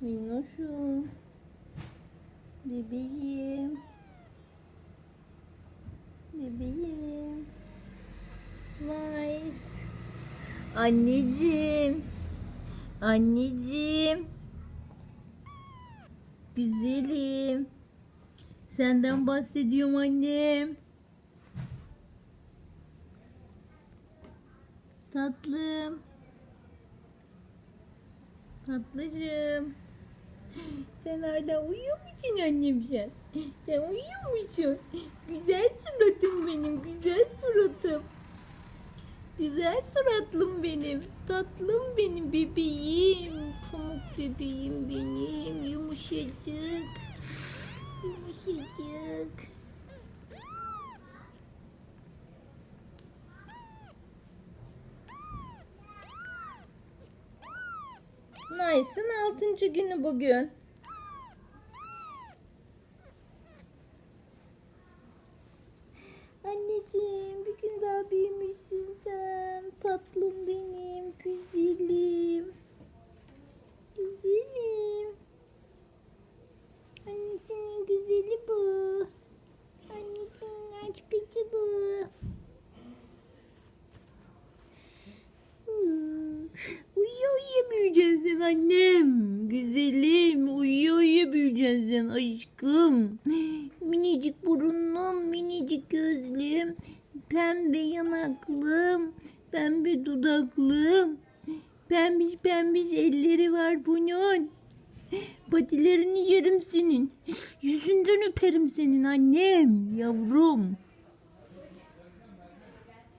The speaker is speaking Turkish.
Minnoşum. Bebeğim. Bebeğim. Nice. Anneciğim. Anneciğim. Güzelim. Senden bahsediyorum annem. Tatlım. Tatlıcığım. Sen hala uyuyor musun annem sen? Sen uyuyor musun? Güzel suratım benim, güzel suratım. Güzel suratlım benim, tatlım benim bebeğim. Pamuk bebeğim benim, yumuşacık. Yumuşacık. Nice'ın altıncı günü bugün. Anneciğim bir gün daha büyümüşsün sen. Tatlım benim, güzelim. Güzelim. Annesinin güzeli bu. Annesinin aşkıcı bu. Hmm. Uyuyor uyuyor annem. Güzelim uyuyor uyuyor büyüyeceksin aşkım. Minicik burunlum, minicik gözlüm, pembe yanaklım, pembe dudaklım, pembiş pembiş elleri var bunun. Patilerini yerim senin. Yüzünden öperim senin annem, yavrum.